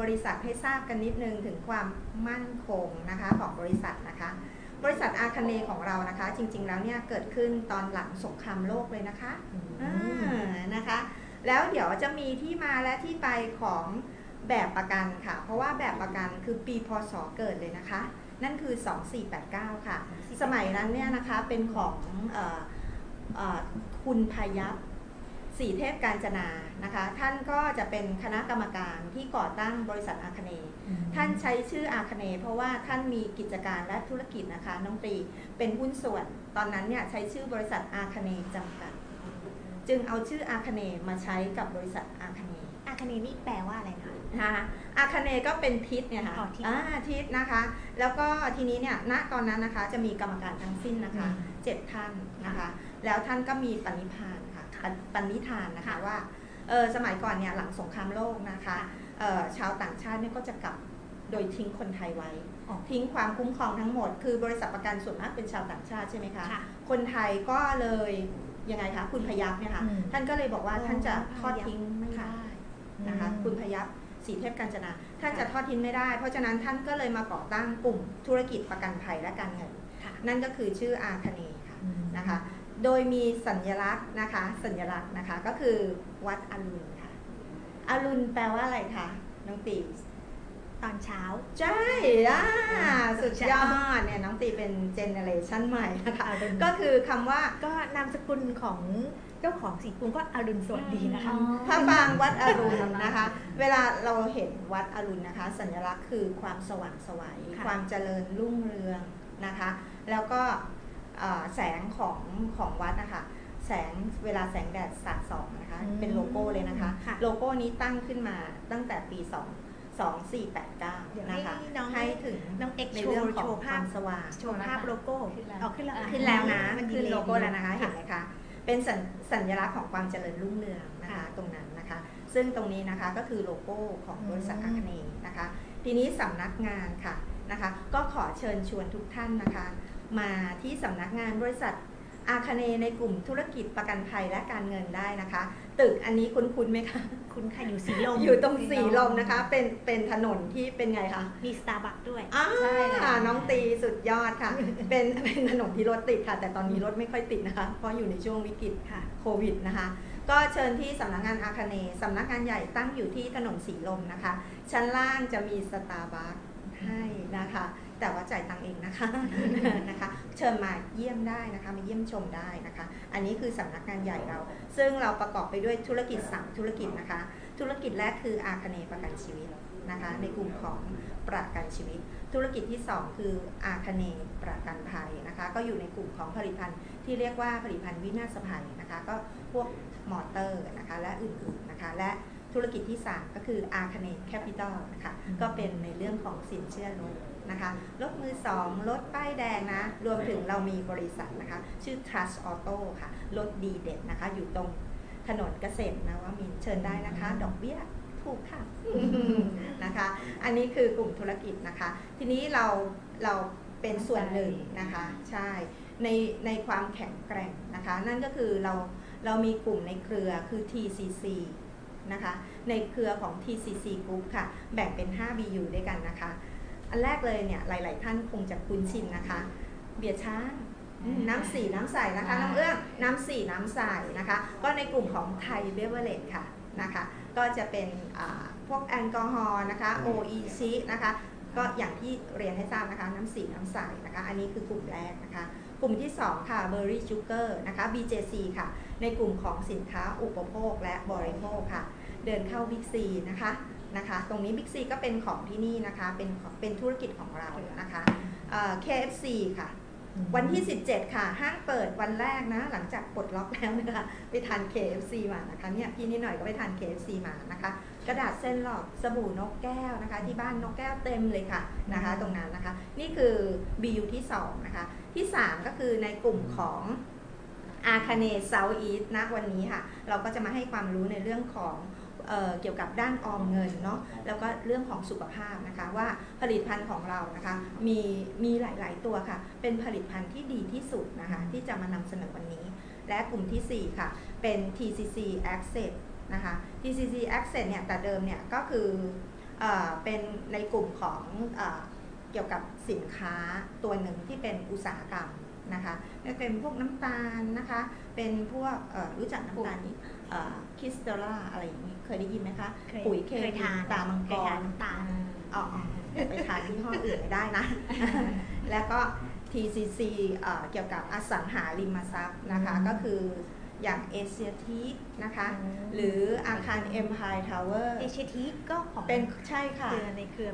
บริษัทให้ทราบกันนิดนึงถึงความมั่นคงนะคะของบริษัทนะคะ บริษัทอาคเนของเรานะคะ จริง ๆ แล้วเนี่ยเกิดขึ้นตอนหลังสงครามโลกเลยนะคะนะคะ แล้วเดี๋ยวจะมีที่มาและที่ไปของแบบประกันค่ะ เพราะว่าแบบประกันคือปีพศเกิดเลยนะคะ นั่นคือ 2489 ค่ะ สมัยนั้นเนี่ยนะคะเป็นของออคุณพายัพสีเทพการจนา นะคะ ท่านก็จะเป็นคณะกรรมการที่ก่อตั้งบริษัทอาคเนท่านใช้ชื่ออาคเนย์เพราะว่าท่านมีกิจการและธุรกิจนะคะน้องตรีเป็นหุ้นส่วน ตอนนั้นเนี่ยใช้ชื่อบริษัทอาคเนย์จำกัด จึงเอาชื่ออาคเนย์มาใช้กับบริษัทอาคเนย์อาคเนนี่แปลว่าอะไรคะนะคะอาคเนย์ก็เป็นทิศเนี่ยค่ะอ๋อทิศอ่าทิศนะคะ แล้วก็ทีนี้เนี่ยณตอนนั้นนะคะจะมีกรรมการทั้งสิ้นนะคะอืมเจ็ดท่านนะคะ แล้วท่านก็มีปณิพานค่ะปณปณิธานนะคะค่ะว่า เออสมัยก่อนเนี่ยหลังสงครามโลกนะคะค่ะเอ่อชาวต่างชาติเนี่ยก็จะกลับโดยทิ้งคนไทยไว้อ๋อทิ้งความคุ้มครองทั้งหมด คือบริษัทประกันส่วนมากเป็นชาวต่างชาติใช่ไหมคะค่ะคนไทยก็เลยยังไงคะคุณพยัพเนี่ยค่ะอืมท่านก็เลยบอกว่าอ๋อท่านจะทอดพยัพทิ้งไม่ค่ะได้นะคะอืมคุณพยัพสีเทพกัญจนา ท่านค่ะจะทอดทิ้งไม่ได้ เพราะฉะนั้นท่านก็เลยมาก่อตั้งกลุ่มธุรกิจประกันภัยและการเงินค่ะนั่นก็คือชื่ออาคเนย์ค่ะอืมนะคะ โดยมีสัญลักษณ์นะคะสัญลักษณ์นะคะก็คือวัดอรุณค่ะอรุณแปลว่าอะไรคะน้องตีตอนเช้าใช่อ่าอ่าสุดยอดเนี่ยน้องตีเป็นเจเนเรชันใหม่นะคะอรุณก็คือคำว่าก็นามสกุลของเจ้าของสีกรุงก็อรุณสวัสดีนะคะพระปรางวัดอรุณนะคะ เวลาเราเห็นวัดอรุณนะคะ สัญลักษณ์คือความสว่างไสวัยค่ะความเจริญรุ่งเรืองนะคะ แล้วก็เอ่อ แสงของของวัดนะคะแสงเวลาแสงแดดสาดส่องนะคะอืมเป็นโลโก้เลยนะคะค่ะโลโก้นี้ตั้งขึ้นมาตั้งแต่ปี2เดี๋ยว2489นะคะให้น้องให้ถึงน้องเอ็กซ์ในโชเรื่องว์ขอโชงว์คภาพวามสว่างโชว์ภาพโลโก้ขึ้นแล้วเอาขึ้นแล้วขึ้นแล้วนะมันดีขึ้นเยโลโก้แล้วนะคะเห็นค่ะไหมคะเป็นสัญสัญลักษณ์ของความเจริญรุ่งเรืองนะคะค่ะตรงนั้นนะคะ ซึ่งตรงนี้นะคะก็คือโลโก้ของบริษัทอืมอาคเนย์นะคะ ทีนี้สำนักงานค่ะนะคะ ก็ขอเชิญชวนทุกท่านนะคะ มาที่สำนักงานบริษัทอาคเนย์ในกลุ่มธุรกิจประกันภัยและการเงินได้นะคะ ตึกอันนี้คุ้นๆไหมคะคุณค่ะอยู่สีลมอยู่ตรงสีลมนะคะ เป็นเป็นถนนที่เป็นไงคะมีสตาร์บัคด้วยอ่าใช่แล้วน้องตีสุดยอดค่ะ เป็นเป็นถนนที่รถติดค่ะ แต่ตอนนี้รถไม่ค่อยติดนะคะ เพราะอยู่ในช่วงวิกฤตค่ะโควิดนะคะ ก็เชิญที่สำนักงานอาคเนย์สำนักงานใหญ่ตั้งอยู่ที่ถนนสีลมนะคะ ชั้นล่างจะมีสตาร์บัคให้นะคะ แต่ว่าจ่ายตังค์เองนะคะนะคะ เชิญมาเยี่ยมได้นะคะมาเยี่ยมชมได้นะคะ อันนี้คือสำนักงานใหญ่เรา ซึ่งเราประกอบไปด้วยธุรกิจสามธุรกิจนะคะ ธุรกิจแรกคืออาคเนประกันชีวิตนะคะ ในกลุ่มของประกันชีวิต ธุรกิจที่ 2 คืออาคเนประกันภัยนะคะ ก็อยู่ในกลุ่มของผลิตภัณฑ์ที่เรียกว่าผลิตภัณฑ์วินาศภัยนะคะ ก็พวกมอเตอร์นะคะและอื่นๆนะคะและธุรกิจที่ 3 ก็คืออาคเนแคปิตอลนะคะ ก็เป็นในเรื่องของสินเชื่อรถ นะคะรถมือสองรถป้ายแดงนะ รวมถึงเรามีบริษัทนะคะ ชื่อ Trust Auto ค่ะ รถดีเด็ดนะคะ อยู่ตรงถนนเกษตรนะว่ามินเชิญได้นะคะ ดอกเบี้ยถูกค่ะนะคะ อันนี้คือกลุ่มธุรกิจนะคะ ทีนี้เราเราเป็นส่วนหนึ่งนะคะ ใช่ในในความแข็งแกร่งนะคะ นั่นก็คือเราเรามีกลุ่มในเครือคือ TCC นะคะ ในเครือของ TCC Group ค่ะ แบ่งเป็น 5 BU ด้วยกันนะคะ อันแรกเลยเนี่ยหลาย ๆ ท่านคงจะคุ้นชินนะคะ เบียร์ช้างอืมน้ำสีน้ำใสนะคะน้องเอื้องน้ำสีน้ำใสนะคะ ก็ในกลุ่มของไทยเบเวอร์เลจค่ะนะคะ ก็จะเป็นอ่าพวกแอลกอฮอล์นะคะโออีชินะคะ ก็อย่างที่เรียนให้ทราบนะคะ น้ำสีน้ำใสนะคะ อันนี้คือกลุ่มแรกนะคะ กลุ่มที่ 2 ค่ะ Berry Sugar นะคะ BJC ค่ะ ในกลุ่มของสินค้าอุปโภคและบริโภคค่ะ เดินเข้า Big C นะคะ นะคะ ตรงนี้ Big C ก็เป็นของที่นี่นะคะ เป็นของเป็นธุรกิจของเรานะคะเอ่อ KFC ค่ะ วันที่ 17 ค่ะ ห้างเปิดวันแรกนะ หลังจากปลดล็อกแล้วนะคะ ไปทาน KFC มานะคะ เนี่ยพี่นิดหน่อยก็ไปทาน KFC มานะคะ กระดาษเส้นหลอกสบู่นกแก้วนะคะ ที่บ้านนกแก้วเต็มเลยค่ะนะคะ ตรงนั้นนะคะ นี่คือ BU ที่ 2 นะคะ ที่ 3 ก็คือในกลุ่มของอาคาเนเซาท์อีสนะวันนี้ค่ะ เราก็จะมาให้ความรู้ในเรื่องของ เอ่อเกี่ยวกับด้านออมเงินเนาะแล้วก็เรื่องของสุขภาพนะคะว่าผลิตภัณฑ์ของเรานะคะมีมีหลาย ๆ ตัวค่ะ เป็นผลิตภัณฑ์ที่ดีที่สุดนะคะที่จะมานำเสนอวันนี้ และกลุ่มทีสี่ 4 ค่ะ เป็น TCC Access นะคะ TCC Access เนี่ยแต่เดิมเนี่ยก็คือเอ่อเป็นในกลุ่มของเอ่อเกี่ยวกับสินค้าตัวหนึ่งที่เป็นอุตสาหกรรมนะคะก็เป็นพวกน้ำตาลนะคะ เป็นพวกเอ่อรู้จักน้ำตาลนี้คิสเตอร่าอะไรอย่างนี้ เคยได้ยินไหมคะ เคยปุ๋ยเคเคยมีทานตามังเคกยทานรน้ำตาล อ๋ออ๋อแต่ไปทานยี่ห้ออื่นไม่ได้นะ แล้วก็ TCC เอ่อเกี่ยวกับอสังหาริมทรัพย์นะคะ อืมก็คืออย่างเอเชียทีนะคะ อืม หรืออาคาร Empire Tower เอเชียทีก็ของเป็นใช่ค่ะเครือในเครือ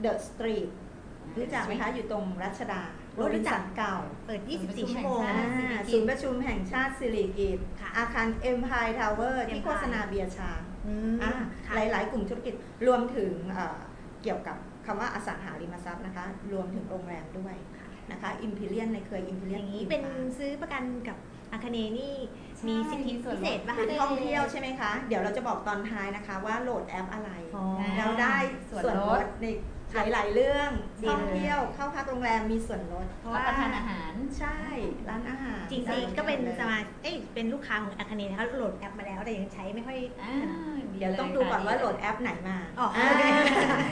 เดอะสตรีทรู้จักไหมคะ อยู่ตรงรัชดาโอ้รู้จักโบินสันเก่าเปิดศูนย์ประชุม24 ชั่วโมงแห่งชาติอ่าศูนย์ประชุมแห่งชาติสิริกิติ์ค่ะอาคาร Empire Tower ที่ Empire โฆษณาเบียร์ชาอืม อ่าค่ะหลายๆ กลุ่มธุรกิจรวมถึงเอ่อเกี่ยวกับคำว่าอสังหาริมทรัพย์นะคะ รวมถึงโรงแรมด้วยนะคะอิมพีเรียนในเครืออิมพีเรีอยนย่างนี้เป็นซื้อประกันกับอาคาเนนี่มีสิทธิส่วนลดพิเศษป่ะคือคะท่องเที่ยวใช่ไหมคะ เดี๋ยวเราจะบอกตอนท้ายนะคะว่าโหลดแอปอะไรอ๋อเราได้ส่วนส่วนลลดดใน หลาย ๆ เรื่องดีท่องเลย เที่ยวเข้าพักโรงแรมมีส่วนลดเพราะรับว่าประทานอาหาร ใช่ร้านอาหารจริงได้ๆก็เป็นลยสมาเอ้ยเป็นลูกค้าของอาคาเนนะคะโหลดแอปมาแล้วแต่ยังใช้ไม่ค่อยอ่าเดี๋ยวต้องดูก่อนว่าโหลดแอปไหนมาอ๋ออ่า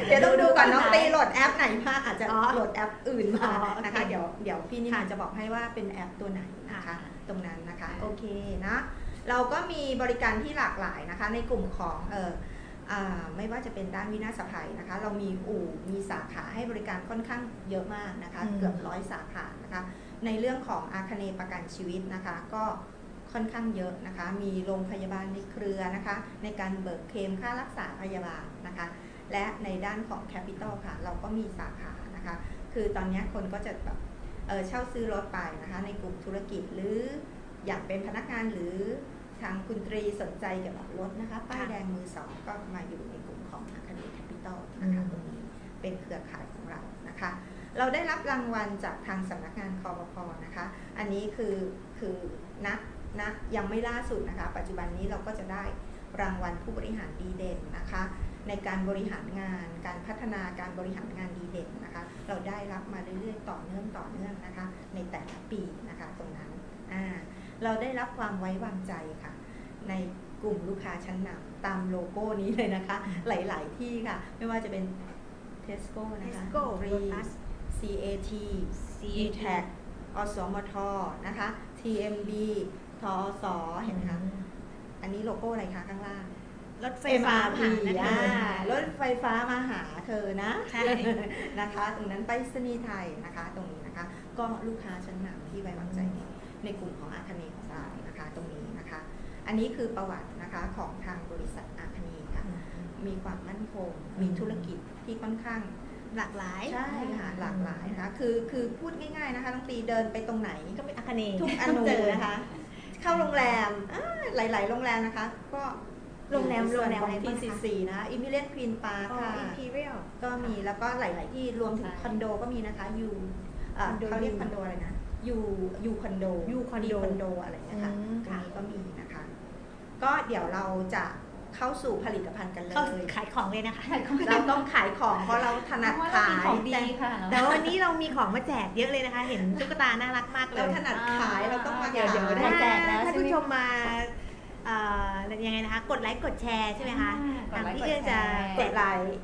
เดี๋ยวต้องดูก่อนน้องตีโหลดแอปไหนมาอาจจะอ๋อโหลดแอปอื่นมาอ๋อโอเคนะคะเดี๋ยวเดี๋ยวพี่นิค่ะ มานจะบอกให้ว่าเป็นแอปตัวไหนนะคะค่ะตรงนั้นนะคะค่ะโอเคนะเราก็มีบริการที่หลากหลายนะคะ ในกลุ่มของเอออ่า ไม่ว่าจะเป็นด้านวินาศภัยนะคะ เรามีอู่มีสาขาให้บริการค่อนข้างเยอะมากนะคะอืมเกือบร้อยสาขานะคะ ในเรื่องของอาคเนย์ประกันชีวิตนะคะ ก็ค่อนข้างเยอะนะคะ มีโรงพยาบาลในเครือนะคะ ในการเบิกเคลมค่ารักษาพยาบาลนะคะ และในด้านของแคปิตอลค่ะ เราก็มีสาขานะคะ คือตอนนี้คนก็จะแบบเออเช่าซื้อรถไปนะคะ ในกลุ่มธุรกิจหรืออยากเป็นพนักงานหรือ ทางคุณตรีสนใจเกี่ยวกับรถนะคะ ป้ายแดงมือสองก็มาอยู่ในกลุ่มของอาคาเนย์แคปิตอลนะคะอืมตรงนี้เป็นเครือข่ายของเรานะคะ เราได้รับรางวัลจากทางสำนักงานคอปพนะคะ อันนี้คือคือณณยังไม่ล่าสุดนะคะ ปัจจุบันนี้เราก็จะได้รางวัลผู้บริหารดีเด่นนะคะ ในการบริหารงาน การพัฒนาการบริหารงานดีเด่นนะคะ เราได้รับมาเรื่อยๆ ต่อเนื่องต่อเนื่องนะคะ ในแต่ละปีนะคะตรงนั้นอ่า เราได้รับความไว้วางใจค่ะ ในกลุ่มลูกค้าชั้นนำตามโลโก้นี้เลยนะคะ หลาย ๆ ที่ค่ะ ไม่ว่าจะเป็น Tesco นะคะ Tesco Breeze Lotus CAT CAT e t a c อสมทนะคะ TMB ทอสเห็นไหมคะ อันนี้โลโก้อะไรคะข้างล่าง รถไฟฟ้า MRT ผ่านนะอ่าคะรถไฟฟ้ามาหาเธอนะ ใช่ นะคะ ตรงนั้นไปรษณีย์ไทยนะคะ ตรงนี้นะคะ ก็ลูกค้าชั้นนำที่ไว้วางใจ ในในกลุ่มของอาคเนย์ของเรานะคะตรงนี้นะคะ อันนี้คือประวัตินะคะของทางบริษัทอาคเนย์ค่ะ มีความมั่นคง มีธุรกิจที่ค่อนข้างหลากหลายใช่ค่ะหลากหลายนะคะคือคือพูดง่ายๆนะคะต้องตีเดินไปตรงไหนก็เป็นอาคาเนทุกอต้งนูเจอนะคะ เข้าโรงแรมอ่าหลาย ๆ โรงแรมนะคะ ก็โรงแรมอยู่ในส่วนโรงแรมขออะไรงบ้างคะ TCC นะคะ Imperial Queen Park อ๋อค่ะ Imperial ก็มีแล้วก็หลาย ๆ ที่รวมถึงใช่คอนโดก็มีนะคะยูอ่าคอนโดเขาเรียกคอนโดอะไรนะ ยูยูคอนโดยูคอนโดคอนโดอะไรนะคะอืมตรงค่ะนี้ก็มีนะคะ ก็เดี๋ยวเราจะเข้าสู่ผลิตภัณฑ์กันเลเข้ายขายของเลยนะคะเราต้องขายของเพราะเราถนัดเพราะว่าขายเรามีของดีแต่ค่ะแต่ว่าวันนี้เรามีของมาแจกเยอะเลยนะคะ เห็นตุ๊กตาน่ารักมากเลเรายถนัดขายเราต้องมาเดี๋ยวขายเดี๋ยวได้แจกแล้วถ้าใช่ไหมผู้ชมมาเอ่อยังไงนะคะ กดไลค์กดแชร์ใช่ไหมคะอ่ากดไลค์ตามที่กดแชร์จะกดไลค์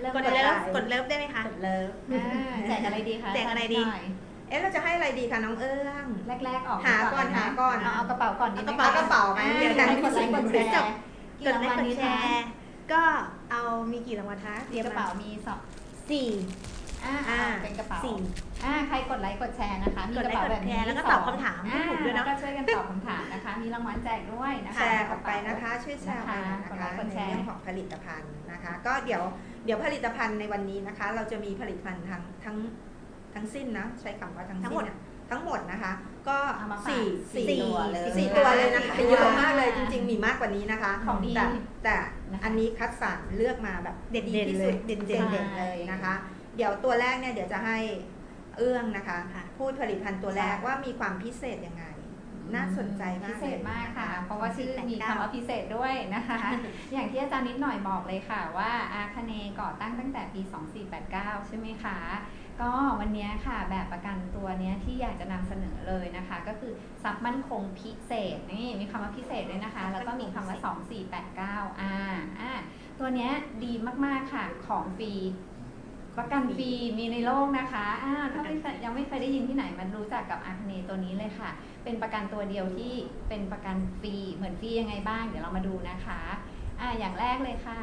เริ่มกดเลยเลิฟกดไลค์กดเลิฟได้ไหมคะกดเลิฟอ่าแจกอะไรดีคะแจกอะไรดีหน่ย เอ๊ะเราจะให้อะไรดีคะน้องเอื้อง แรกๆออกหาก่อนหาก่อนเอาเอากระเป๋าก่อนดีไหมเอากระเป๋าไหมอ่เดี๋ยวได้นะกดไลค์กดแชจบร์กดไลค์กดแชร์ ก็เอามีกี่รางวัลคะมีกระเป๋ามีสองสี่อ่าอ่าเป็นกระเป๋าสี่อ่าใครกดไลค์กดแชร์นะคะมีกดกระไลค์เป๋าแบบกดแชนี้ร์แล้วก็สงตอบคำถามให้ถูกด้วยเนอะอ่าแล้วก็ช่วยกันตอบคำถามนะคะ มีรางวัลแจกด้วยนะคะแชร์ออกไปนะคะช่วยแชร์ไปนะคะนะกดไลคะค์กในดแชร์เรื่องของผลิตภัณฑ์นะคะ ก็เดี๋ยวเดี๋ยวผลิตภัณฑ์ในวันนี้นะคะ เราจะมีผลิตภัณฑ์ทั้งทั้ง ทั้งสิ้นนะใช้คำว่าทั้งทั้งสิ้หมนดอะทั้งหมดนะคะ ก็เอามาฝากสี่สี่สี่ตัวเลยสี่ตัวเลยนะคะสี่ตัวเยอะมากเลยจริง ๆ มีมากกว่านี้นะคะของดีแต่แต่นะคะอันนี้คัดสรรเลือกมาแบบเด่นๆดีที่สุดเลยเด่นๆเด่นๆเลยนะคะ เดี๋ยวตัวแรกเนี่ยเดี๋ยวจะให้เอื้องนะคะ ค่ะพูดผลิตภัณฑ์ตัวแรกใช่ว่ามีความพิเศษยังไง น่าสนใจมากพิเศษมากค่ะลยนเพราะว่าชื่อมี489คำว่าพิเศษด้วยนะคะ อย่างที่อาจารย์นิดหน่อยบอกเลยค่ะว่าอาคเนก่อตั้งตั้งแต่ปี 2489 ใช่ไหมคะ ก็วันนี้ค่ะแบบประกันตัวนี้ที่อยากจะนำเสนอเลยนะคะ ก็คือทรัพย์มั่นคงพิเศษนี่มีคำว่าพิเศษด้วยนะคะ แล้วก็มีคำว่า 2489อ่าอ่าตัวนี้ดีมากๆค่ะของฟรีประกันฟรีมีในโลกนะคะอ้าถ้าไม่ยังไม่เคยได้ยินที่ไหนมันรู้จักกับอาคเนตัวนี้เลยค่ะ เป็นประกันตัวเดียวที่เป็นประกันฟรีเหมือนฟรียังไงบ้าง เดี๋ยวเรามาดูนะคะอ่าอย่างแรกเลยค่ะ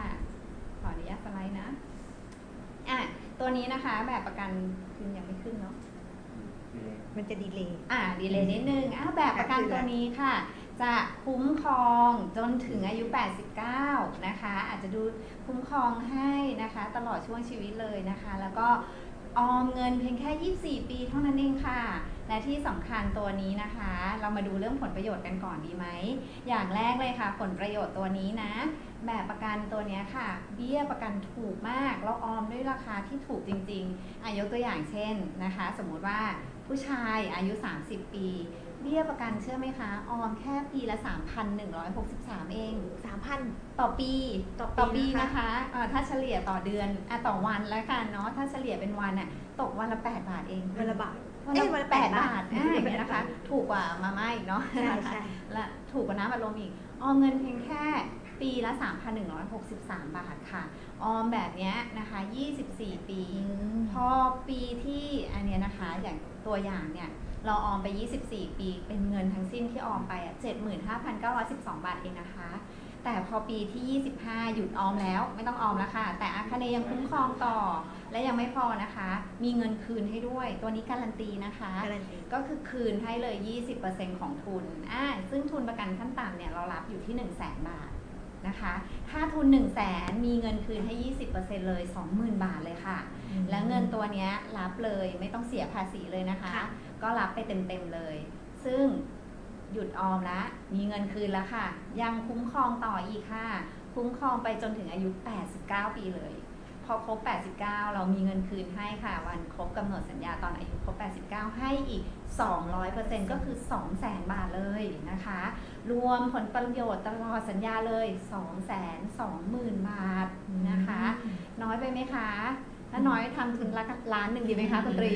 ขออนุญาตสไลด์นะ ตัวนี้นะคะแบบประกันขึ้นยังไม่ขึ้นเนาะ มันจะดีเลย์ อ่าดีเลยนิดนึงอ่าแบบประกันตัวนี้ค่ะ จะคุ้มครองจนถึงอายุ 89 นะคะ อาจจะดูคุ้มครองให้นะคะ ตลอดช่วงชีวิตเลยนะคะ แล้วก็ออมเงินเพียงแค่ 24 ปีเท่านั้นเองค่ะ และที่สำคัญตัวนี้นะคะ เรามาดูเรื่องผลประโยชน์กันก่อนดีไหม อย่างแรกเลยค่ะ ผลประโยชน์ตัวนี้นะ แบบประกันตัวเนี้ยค่ะ เบี้ยประกันถูกมากเราออมด้วยราคาที่ถูกจริงๆอายกตัวอย่างเช่นนะคะ สมมุติว่าผู้ชายอายุ 30 ปี เบี้ยประกันเชื่อไหมคะ ออมแค่ปีละ 3,163 เองสามพันต่อปีต่อปีปีนะคะนะคะเอ่อถ้าเฉลี่ยต่อเดือนอะต่อวันแล้วกันเนาะถ้าเฉลี่ยเป็นวันอะตกวันละ 8 บาทเองวันละบาทวันเอ้ละยวันละแปด8บาทอะอย่างเงี้ยนะคะ ถูกกว่ามาม่าอีกเนาะใช่ใช่และถูกกว่าน้ำอัดลมอีกออมเงินเพียงแค่ ปีละ 3,163 บาทค่ะ ออมแบบเนี้ยนะคะ 24 ปี พอปีที่อันเนี้ยนะคะอย่างตัวอย่างเนี่ยเราออมไป 24 ปีเป็นเงินทั้งสิ้นที่ออมไปอะ75,912 บาทเองนะคะ แต่พอปีที่ 25 หยุดออมแล้วไม่ต้องออมแล้วค่ะ แต่อาคาเนยังคุ้มครองต่อ และยังไม่พอนะคะ มีเงินคืนให้ด้วย ตัวนี้การันตีนะคะ การันตี ก็คือคืนให้เลย 20%ของทุนอ่าซึ่งทุนประกันขั้นต่ำเนี่ยเรารับอยู่ที่ 1 0 0 0 0แบาท นะคะถ้าทุน 1 0 0 0 0แมีเงินคืนให้ 20%เลย 20,000 บาทเลยค่ะ แล้วเงินตัวเนี้ยรับเลยไม่ต้องเสียภาษีเลยนะคะ ค่ะ ก็รับไปเต็มๆเลย ซึ่งหยุดออมละมีเงินคืนแล้วค่ะ ยังคุ้มครองต่ออีกค่ะ คุ้มครองไปจนถึงอายุ 89 ปีเลย พอครบ 89 เรามีเงินคืนให้ค่ะ วันครบกำหนดสัญญาตอนอายุครบ 89 ให้อีก 200%ก็คือ 200,000 บาทเลยนะคะ รวมผลประโยชน์ตลอดสัญญาเลย220,000 บาทนะคะ น้อยไปไหมคะ ถ้าน้อยทำทุนละล้านหนึ่งดีไหมคะคุณตรี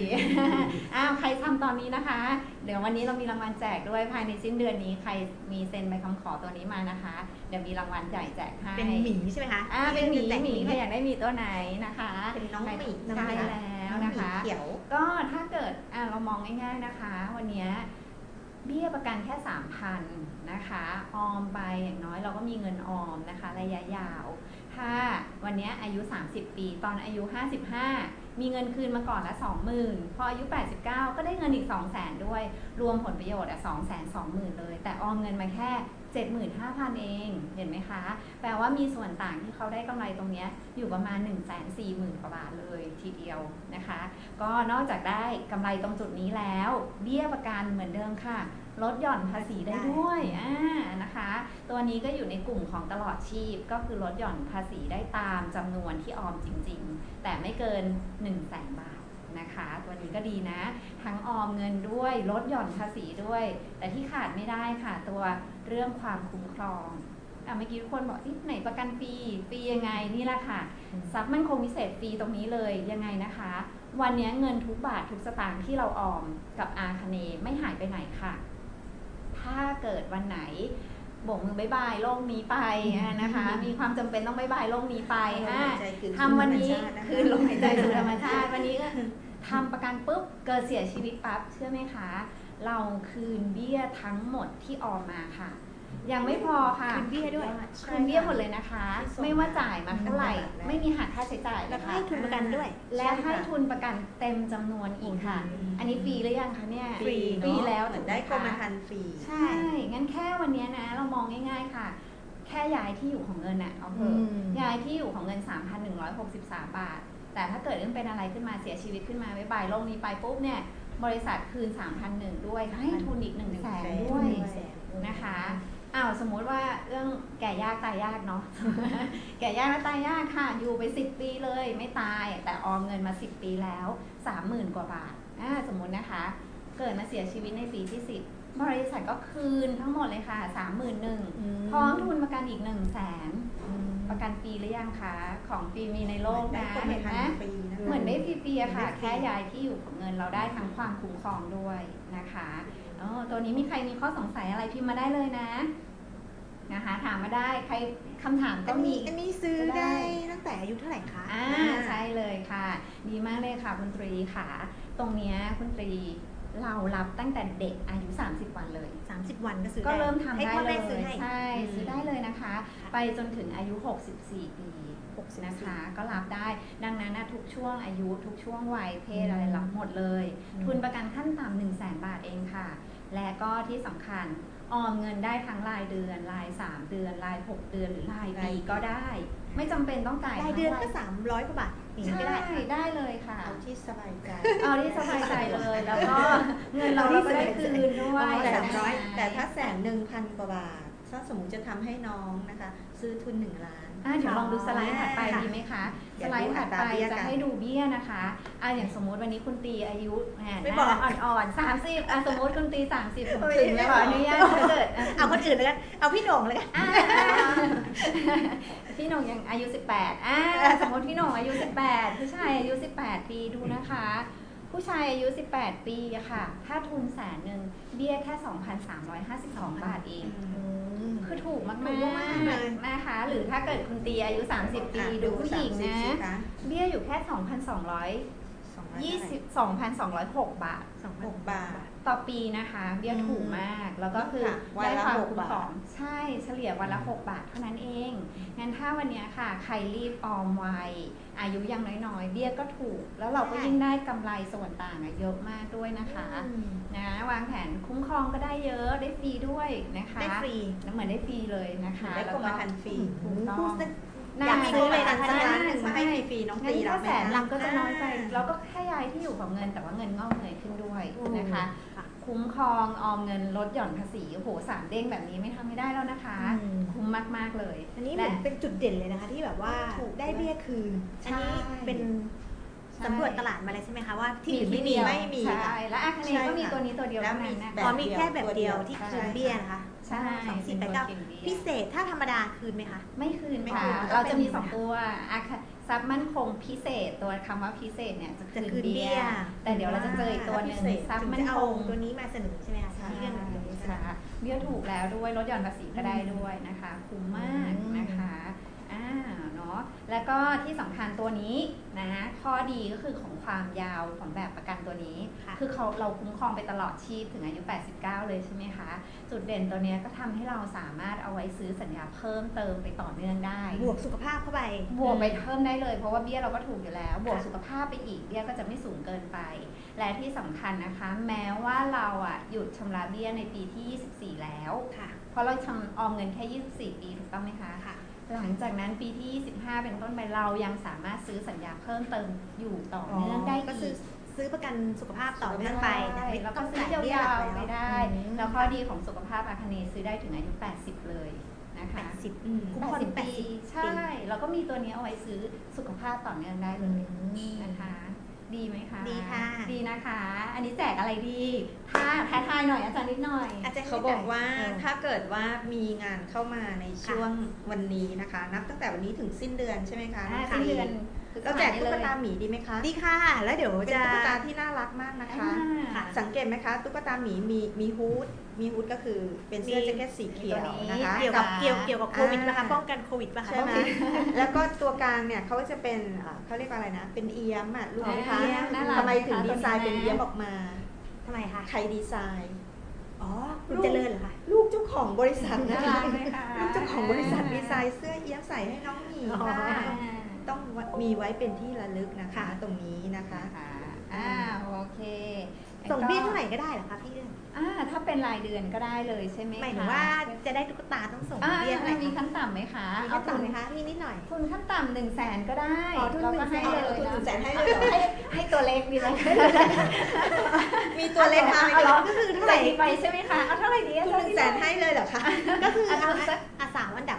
อ้าวใครทำตอนนี้นะคะ เดี๋ยววันนี้เรามีรางวัลแจกด้วยภายในสิ้นเดือนนี้ ใครมีเซ็นใบคำขอตัวนี้มานะคะ เดี๋ยวมีรางวัลใหญ่แจกให้ เป็นหมีใช่ไหมคะอ่าเป็นหมีแต่งหมีใครให้อยากได้หมีตัวไหนนะคะ เป็นน้องหมีใช่ใช่ไหมคะแล้วนะคะองหมีเขียวก็ถ้าเกิดอะเรามองง่าย ๆนะคะ วันเนี้ย เบี้ยประกันแค่ 3,000นะคะ ออมไปอย่างน้อยเราก็มีเงินออมนะคะ ระยะยาว ถ้าวันนี้อายุ 30 ปี ตอนอายุ 55 มีเงินคืนมาก่อนละ 20,000 พออายุ 89 ก็ได้เงินอีก 200,000 ด้วย รวมผลประโยชน์อะ220,000 เลย แต่ออมเงินมาแค่ 75,000 เอง เห็นไหมคะ แปลว่ามีส่วนต่างที่เขาได้กำไรตรงนี้อยู่ประมาณ 140,000กว่าบาทเลยทีเดียวนะคะ ก็นอกจากได้กำไรตรงจุดนี้แล้ว เบี้ยประกันเหมือนเดิมค่ะ ลดหย่อนภาษีได้ด้วยอ่านะคะ ตัวนี้ก็อยู่ในกลุ่มของตลอดชีพ ก็คือลดหย่อนภาษีได้ตามจำนวนที่ออมจริง ๆ แต่ไม่เกิน 1 0 0 0 0แสนบาท นะคะ ตัวนี้ก็ดีนะ ทั้งออมเงินด้วยลดหย่อนภาษีด้วย แต่ที่ขาดไม่ได้ค่ะ ตัวเรื่องความคุ้มครองอะเมื่อกี้ทุกคนบอกที่ไหนประกันฟรีฟรียังไงนี่แหละค่ะทรัพย์มั่นคงพิเศษฟรีตรงนี้เลยยังไงนะคะ วันนี้เงินทุกบาททุกสตางค์ที่เราออมกับอาคเนไม่หายไปไหนค่ะ ถ้าเกิดวันไหนโบกมือบายบายโลกนี้ไปอะนะคะ มีความจำเป็นต้องบายบายโลกนี้ไปอะทำวันนี้คืนลมหายใจสู่ธรรมชาติ วันนี้ก็ทำประกันปุ๊บเกิดเสียชีวิตปั๊บเชื่อไหมคะ เราคืนเบี้ยทั้งหมดที่ออมมาค่ะ ยังไม่พอค่ะคืนเบี้ยด้วยคืนเบี้ยหมดเลยนะคะที่ส่งไม่ว่าจ่ายมาเท่าไหร่อืมไม่มีหักค่าใช้จ่ายแล้วนะก็คะให้ทุนประกันด้วย และให้ทุนประกันเต็มจำนวนอีกค่ะอืมอันนี้ฟรีหรือยังคะเนี่ย ฟรีฟรีแล้วเหมืถูอนกไหมได้กรมคะธรรม์ฟรี ใช่ งั้นแค่วันเนี้ยนะ เรามองง่าย ๆค่ะ แค่ย้ายที่อยู่ของเงินอะเอาเถอะอืมย้ายที่อยู่ของเงิน 3,163 บาท แต่ถ้าเกิดเรื่องเป็นอะไรขึ้นมาเสียชีวิตขึ้นมาไว้บายโลกนี้ไปปุ๊บเนี่ยบริษัทคืน 3,001ด้วยให้ทุนอีก1 0 0 0 0แสนด้วยนะคะ อ้าวสมมุติว่าเรื่องแก่ยากตายยากเนาะแก่ยากและตายยากค่ะ อยู่ไป 10 ปีเลยไม่ตายแต่ออมเงินมา 10 ปีแล้ว 30,000 กว่าบาทอ่าสมมุตินะคะ เกิดมาเสียชีวิตในปีที่ 10 บริษัทก็คืนทั้งหมดเลยค่ะ 31,000พร้อมทุนประกันอีก 1 0 0 0 0แสนประกันฟรีหรือยังคะของฟรีมีในโลกนะได้กรมเห็นธรไหมรม์ฟรีนะคะเหมือนได้ฟรีๆอะค่ะได้ฟรีแค่ย้ายที่อยู่ของเงินเราได้ทั้งความคุ้มครองด้วยนะคะ อ๋อตัวนี้มีใครมีข้อสงสัยอะไรพิมพ์มาได้เลยนะนะคะถามมาได้ใครคำถามก็อันมีนี้อันนี้ซื้อก็ได้ได้ตั้งแต่อายุเท่าไหร่คะอ่าใช่เลยค่ะ ดีมากเลยค่ะคุณตรีค่ะ ตรงเนี้ยคุณตรีเรารับตั้งแต่เด็กอายุ 30 วันเลย30วันก็ซื้อก็ได้เริ่มทำให้ได้พ่อเลแม่ยซื้อให้ ใช่อืมซื้อได้เลยนะคะค่ะไปจนถึงอายุ 64 ปี 64นะคะ ก็รับได้ ดังนั้นนะทุกช่วงอายุทุกช่วงวัยเพศอะไรอืมรับหมดเลยอืมทุนประกันขั้นต่ำ1 0 0 0 0แบาทเองค่ะ และก็ที่สำคัญออมเงินได้ทั้งรายเดือน ราย 3 เดือน ราย 6 เดือนหรือรายรายปีปีก็ได้ ไม่จำเป็นต้องจ่ายรายทั้งเดือนก็วั300กว่าบาทอย่างนี้ใช่ก็ได้ค่ะได้เลยค่ะ เอาที่สบายใจเอาที่สบายใจเลยแล้วก็เงินเราเราก็ได้คืนด้วย แต่ได้ร้อยแต่ถ้าแสนหนึ่งพันกว่าบาท ถ้าสมมติจะทำให้น้องนะคะ ซื้อทุนหนึ่งล้านอะเดี๋ยวลองดูสไลด์ถัดไปค่ะดีไหมคะเดี๋สยวไลด์ถัดไปดูอัตราเบี้ยจะกันให้ดูเบี้ยนะคะอะอย่างสมมุติวันนี้คุณตีอายุแหไม่บอกหน้าอ่อนๆสามสิบอะสมมติคุณตีสามสิบโอ้ยถึงแล้วขออนุญาตถ้าเกิดอะเอาคนอื่นแล้วกันเอาพี่โหน่งแล้วกันอะพี่หน่งยังอายุ18อะสมมติพี่หน่งอายุ18ผู้ชายอายุ18ปีดูนะคะ ผู้ชายอายุ 18 ปีอะค่ะ ถ้าทุนแสนหนึ่งเบี้ยแค่ 2,352 บาทเอง คือถูกมากถูกมากๆเลยๆนะคะ หรือถ้าเกิดคุณตีอายุ 30 ปีอะดูผู้หญิง30นะสิคะเบี้ยอยู่แค่ 2,200 สองร้อย20 2,206 บาท หกบาท ต่อปีนะคะเบี้ยถูกมาก แล้วก็คือค่ะวันได้ละความหกคุ้มบาท ครองใช่เฉลี่ยวันละ 6 บาทเท่านั้นเอง งั้นถ้าวันเนี้ยค่ะ ใครรีบออมไวอายุยังน้อยๆ เบี้ยก็ถูก แล้วเราก็ใช่ยิ่งได้กำไรส่วนต่างอะเยอะมากด้วยนะคะอืมนะวางแผนคุ้มครองก็ได้เยอะได้ฟรีด้วยนะคะได้ฟรีแล้วเหมือนได้ฟรีเลยนะคะได้กรมธรรม์ฟรีถูกต้พูอดงซะน่า อยากซื้อเลยนะสักคะล้านหนึ่งมาให้ฟรีๆน้องงั้นตีถ้ารับไหมแสนคะลำก็จะน้อยไปอ่าเราก็แค่ย้ายที่อยู่ของเงินแต่ว่าเงินงอกเงยขึ้นด้วยนะคะ ค่ะ คุ้มครองออมเงินลดหย่อนภาษีโอ้โหสามเด้งแบบนี้ไม่ทำไม่ได้แล้วนะคะ อืม คุ้มมากๆเลย อันนี้เหมือนและเป็นจุดเด่นเลยนะคะที่แบบว่าถูกได้เบี้ยคืน ใช่ อันนี้เป็นใช่สำรวจตลาดมาเลยใช่ไหมคะว่าที่อื่นที่ไม่มีเดียวไม่มีใช่และอาคาเนใช่ก็มีค่ะ ตัวนี้ตัวเดียวแล้วเท่ามีนั้นนะ แบคะอ๋อเดียวมีแค่แบบเดียวตัวเดียวที่ใช่คืนเบี้ยนะคะ ใช่สองสี่แปดเป็นเก้าตัวเบี้ย พิเศษถ้าธรรมดาคืนไหมคะ ไม่คืนไม่ค่ะคืนเราจะมีก็เป็นสองตัวอาคาทรัพย์มั่นคงพิเศษตัวคำว่าพิเศษเนี่ยจะจะคืคืนนเบี้เบี้ย ยแต่เดี๋ยวเราจะเจออีกตัวหนึ่งพิเศษทรัพถึย์งมั่จะนเอาคงตัวนี้มาเสนอใช่ไหมคะใช่ที่เรื่องหนึ่งค่ะเบี้ยถูกแล้วด้วยลดหย่อนภาษีก็ได้ด้วยนะคะ คุ้มมากอืมนะคะอ่าเนาะแล้วก็ที่สำคัญตัวนี้นะข้อดีก็คือของความยาวของแบบประกันตัวนี้ค่ะคือเขาเราคุ้มครองไปตลอดชีพถึงอายุ 89 เลยใช่ไหมคะ จุดเด่นตัวเนี้ยก็ทำให้เราสามารถเอาไว้ซื้อสัญญาเพิ่มเติมไปต่อเนื่องได้ บวกสุขภาพเข้าไป บวกไปเพิ่มได้เลยเพราะว่าเบี้ยเราก็ถูกอยู่แล้ว บวกค่ะสุขภาพไปอีกเบี้ยก็จะไม่สูงเกินไป และที่สำคัญนะคะ แม้ว่าเราอะหยุดชำระเบี้ยในปีที่ 24 แล้วค่ะเพราะเราชำออมเงินแค่ 24 ปีถูกต้องไหมคะ ค่ะ หลังจากนั้นปีที่ 25 เป็นต้นไปเรายังสามารถซื้อสัญญาเพิ่มเติมอยู่ต่อเนื่องได้ก็อีซื้อกซื้อประกันสุขภาพต่อเนื่องไปใช่ไม่แล้วก็ต้องซื้อจ่ายเบี้ยยาหลัวกๆไปได้อืมแล้วข้อดีของสุขภาพอาคเนย์ซื้อได้ถึงอายุ 80 เลยนะคะแปดสิบอืมคุ้มครอง80แปปีดสิบใช่ แล้วก็มีตัวนี้เอาไว้ซื้อสุขภาพต่อเนื่องได้เลยนะคะ ดีไหมคะดีค่ะ ดีนะคะ อันนี้แจกอะไรดี ถ้าท้าทายหน่อยอาจารย์นิดหน่อย อาจารย์เขาบอกว่าเออถ้าเกิดว่ามีงานเข้ามาในช่วงวันนี้นะคะ นับตั้งแต่วันนี้ถึงสิ้นเดือนใช่ไหมคะอ่าน้องสิ้นตีเดือนเราแจกตุ๊กตาหมีดีไหมคะดีค่ะ แล้วเดี๋ยวเป็นจะตุ๊กตาที่น่ารักมากนะคะ ค่ะ สังเกตไหมคะตุ๊กตาหมีมีมีฮูดมีฮูดก็คือเป็นเสื้อมีแจ็คเก็ตสีเขียวนะคะเกี่ยวกับค่ะเกี่ยวเกี่ยวกับโควิดป่ะคะอ่าป้องกันโควิดป่ะคะใช่ไหมแล้วก็ตัวกลางเนี่ยเขาจะเป็นอ่าเขาเรียกว่าอะไรนะ เป็นเอี้ยมอะรู้ไหมคะเอี้ยมน่ารักทำไมถึงนะคะดีไซน์ตัวนี้นะเป็นเอี้ยมออกมาทำไมคะใครดีไซน์อ๋อคุณเจริญเหรอคะลูกเจ้าของบริษัทน่านะรัคะกไหมคะลูกเจ้าของบริษัทดีไซน์เสื้อเอี้ยมใส่ให้น้องหมีอ๋อค่ะ ต้องมีไว้เป็นที่ระลึกนะคะค่ะตรงนี้นะคะค่ะอ่าโอเคส่งเบี้ยเท่าไหร่ก็ได้เหรอคะพี่เรื่องอ่าถ้าเป็นรายเดือนก็ได้เลยใช่ไหมคะหมายถึงว่าจะได้ตุ๊กตาต้องส่งอ่าเบี้ยเท่าไหร่มีคะขั้นต่ำไหมคะมีเอาขั้นทุต่ำนไหมคะมีนิดหน่อยทุนขั้นต่ำหนึ่งแสนก็ได้อ๋อทุนเราก็100,000ให้เลยทุนนะ100,000ให้เลยเหรอให้ให้ตัวเล็กดีไหมมีตัวเล็กมาเอาเหรอก็คือเท่าไหร่ใส่ไปใช่ไหมคะเอาเท่าไหร่ดีทุนหนึ่งแสนให้เลยเหรอคะก็คืออะเอาทุนสักอะสามอันดับ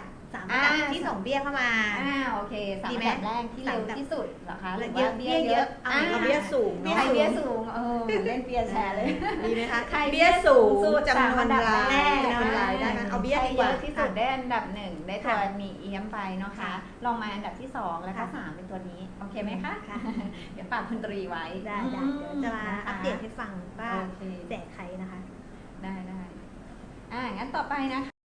สามอัน ดับอ่าที่ส่งเบี้ยเข้ามาอ่าโอเคสามดีอัไหมนดับแรกที่เร็วสามอันดับที่สุดเหรอคะหรือเยว่าอะเบี้ยเบี้ยเยเยอะอะอ่าเอาเบี้ยสูงใครเนาะเบี้ยสูงเออเล่นเปียแชร์เลยดีไหมคะใครเบี้ยสูงสุดจำนวนสามอันดับรายแรกจำนวนรายได้ไหมเอาเบี้ยใครดีกเยว่าอะที่สุดได้อันดับหนึ่งได้ตัวค่ะมีเอี้ยมไปเนาะคะค่ะลองมาอันดับที่สองแล้วก็ค่ะสามเป็นตัวนี้โอเคไหมคะค่ะเดี๋ยวฝากคุณตรีไว้ได้ได้เดี๋ยวจะมานะคะอัปเดตให้ฟังว่าโอเคแจกใครนะคะ ได้ได้อ่างั้นต่อไปนะคะ